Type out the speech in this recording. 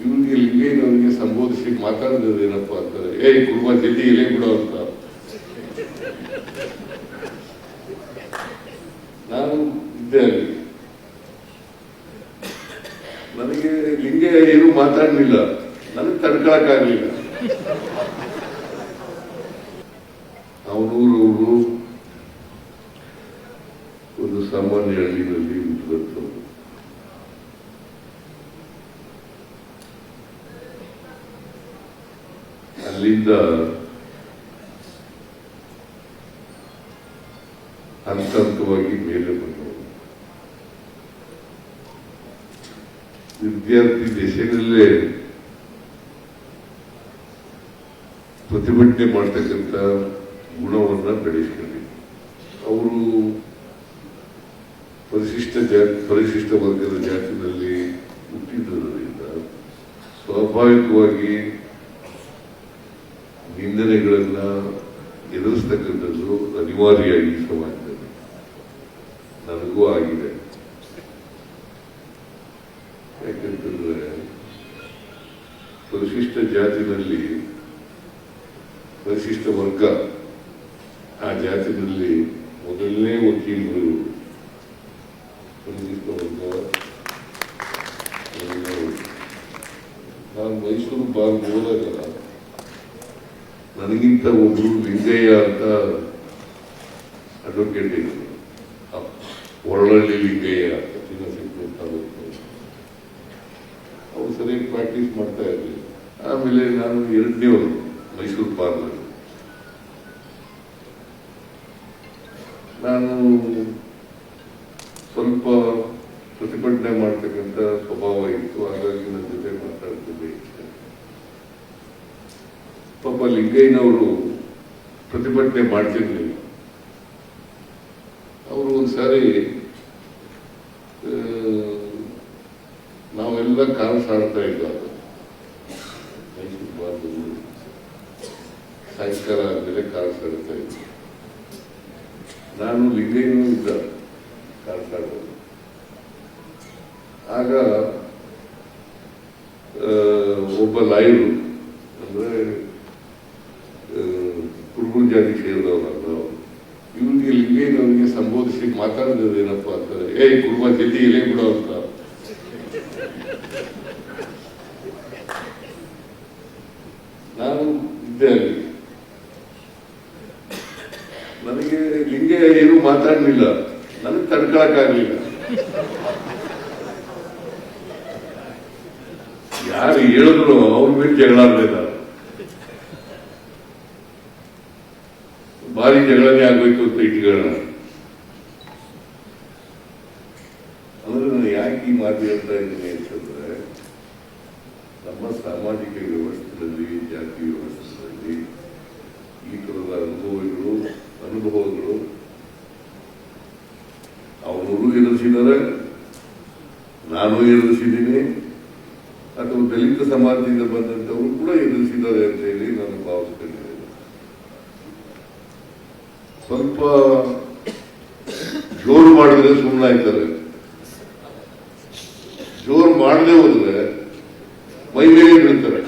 ಇವ್ರಿಗೆ ಲಿಂಗಯ್ಯನವರಿಗೆ ಸಂಬೋಧಿಸಿ ಮಾತಾಡಿದ್ರೆ ಏನಪ್ಪಾ ಅಂತಾರೆ ಏಯ್ ಕುಟುಂಬ ಜಲ್ದಿ ಎಲೆ ಬಿಡೋ ಅಂತ. ನಾನು ಇದ್ದೆ ಅಲ್ಲಿ. ನನಗೆ ಲಿಂಗಯ್ಯ ಏನು ಮಾತಾಡಲಿಲ್ಲ. ನನಗೆ ತಡ್ಕೊಳಕ್ಕಾಗಲಿಲ್ಲ. ಅವನೂರವರು ಒಂದು ಸಾಮಾನ್ಯ ಹಳ್ಳಿನಲ್ಲಿ ಅಲ್ಲಿಂದ ಹಂತ ಹಂತವಾಗಿ ಮೇಲೆ ಬಂದವರು ವಿದ್ಯಾರ್ಥಿ ದೇಶದಲ್ಲೇ ಪ್ರತಿಭಟನೆ ಮಾಡ್ತಕ್ಕಂಥ ಗುಣವನ್ನ ಬೆಳೆಸ್ಕೊಂಡಿ ಅವರು ಪರಿಶಿಷ್ಟ ಜಾತಿ, ಪರಿಶಿಷ್ಟ ವರ್ಗದ ಜಾತಿನಲ್ಲಿ ಹುಟ್ಟಿದ್ದರಿಂದ ಸ್ವಾಭಾವಿಕವಾಗಿ ನಿಂದನೆಗಳನ್ನ ಎದುರಿಸ್ತಕ್ಕಂಥದ್ದು ಅನಿವಾರ್ಯ ಈ ಸಮಾಜದಲ್ಲಿ. ನನಗೂ ಆಗಿದೆ. ಯಾಕಂತಂದ್ರೆ ಪರಿಶಿಷ್ಟ ಜಾತಿನಲ್ಲಿ ಪರಿಶಿಷ್ಟ ವರ್ಗ ಆ ಜಾತಿನಲ್ಲಿ ಮೊದಲನೇ ವಕೀಲರು ಪರಿಶಿಷ್ಟ ವರ್ಗ ನಾನು ಮೈಸೂರು ಬಾರ್ ಹೋದಾಗ ನನಗಿಂತ ಒಬ್ರು ಲಿಂಗಯ್ಯ ಅಂತ ಅಡ್ವೊಕೇಟ್ ಇದ್ರು. ಒರಳಳ್ಳಿ ಲಿಂಗಯ್ಯ ಚಿನ್ನಸಿಂಪುರ ತಾಲೂಕು ಅವ್ರು ಸರಿಯಾಗಿ ಪ್ರಾಕ್ಟೀಸ್ ಮಾಡ್ತಾ ಇರಲಿ ಆಮೇಲೆ ನಾನು ಎರಡನೇವರು ಮೈಸೂರು ಪಾರ್ಲರ್. ನಾನು ಸ್ವಲ್ಪ ಪ್ರತಿಭಟನೆ ಮಾಡ್ತಕ್ಕಂಥ ಸ್ವಭಾವ ಇತ್ತು ಹಾಗಾಗಿ ನನ್ನ ಜೊತೆ ಮಾತಾಡ್ತಿದ್ದೆ ಪಾಪ ಲಿಂಗಯ್ಯನವರು ಪ್ರತಿಭಟನೆ ಮಾಡ್ತಿರ್ಲಿಲ್ಲ. ಅವರು ಒಂದ್ಸಾರಿ ನಾವೆಲ್ಲ ಕಾಲ ಆಡ್ತಾ ಇದ್ದ ಸಾಯಂಕಾಲ ಆದ್ಮೇಲೆ ಕಾಲು ಸಾಡ್ತಾ ಇದ್ದೆ ನಾನು ಲಿಂಗಯ್ಯನೂ ಇದ್ದ ಕಾಲು ಸಾಡೋದು ಆಗ ಒಬ್ಬ ಲಾಯರು ಅಂದ್ರೆ ಕುರುಬು ಸೇರಿದವರು ಇವ್ರಿಗೆ ಅವರು. ಅವರಿಗೆ ಸಂಬೋಧಿಸಿ ಮಾತಾಡಿದ್ರೆ ಏನಪ್ಪ ಅಂತ ಏಯ್ ಕುಡುವ ಜಲ್ದಿ ಎಲೆ ಬಿಡು ಅಂತ. ನಾನು ಇದ್ದೆ ಅಲ್ಲಿ. ನನಗೆ ಲಿಂಗಯ್ಯ ಏನು ಮಾತಾಡಲಿಲ್ಲ. ನನಗೆ ತಡ್ಕೊಳಕ್ಕಾಗಲಿಲ್ಲ. ಯಾರು ಹೇಳಿದ್ರು ಅವ್ರ ಮೇಲೆ ಜಗಳ ಭಾರಿ ಜಗಳನೇ ಆಗ್ಬೇಕು ಅಂತ ಇಟ್ಕೊಳ್ಳೋಣ. ಅಂದ್ರೆ ನಾನು ಯಾಕೆ ಈ ಮಾತು ಹೇಳ್ತಾ ಇದ್ದೀನಿ ಅಂತಂದ್ರೆ, ನಮ್ಮ ಸಾಮಾಜಿಕ ವ್ಯವಸ್ಥೆಯಲ್ಲಿ, ಜಾತಿ ವ್ಯವಸ್ಥೆಯಲ್ಲಿ ಈ ತರದ ಅನುಭವಗಳು ಅನುಭವಗಳು ಅವರು ಎದುರಿಸಿದ್ದಾರೆ, ನಾನು ಎದುರಿಸಿದ್ದೀನಿ, ಅಥವಾ ದಲಿತ ಸಮಾಜದಿಂದ ಬಂದಂತವರು ಕೂಡ ಎದುರಿಸಿದ್ದಾರೆ ಅಂತ ಹೇಳಿ ನಾನು ಭಾವಿಸ್ಕೊಂಡಿದ್ದೇನೆ. ಸ್ವಲ್ಪ ಜೋರು ಮಾಡಿದ್ರೆ ಸುಮ್ಮನೆ ಇರ್ತಾರೆ ಜೋರು ಮಾಡದೆ ಹೋದ್ರೆ ಮೈ ಮೇಲೆ ಬೀಳ್ತಾರೆ.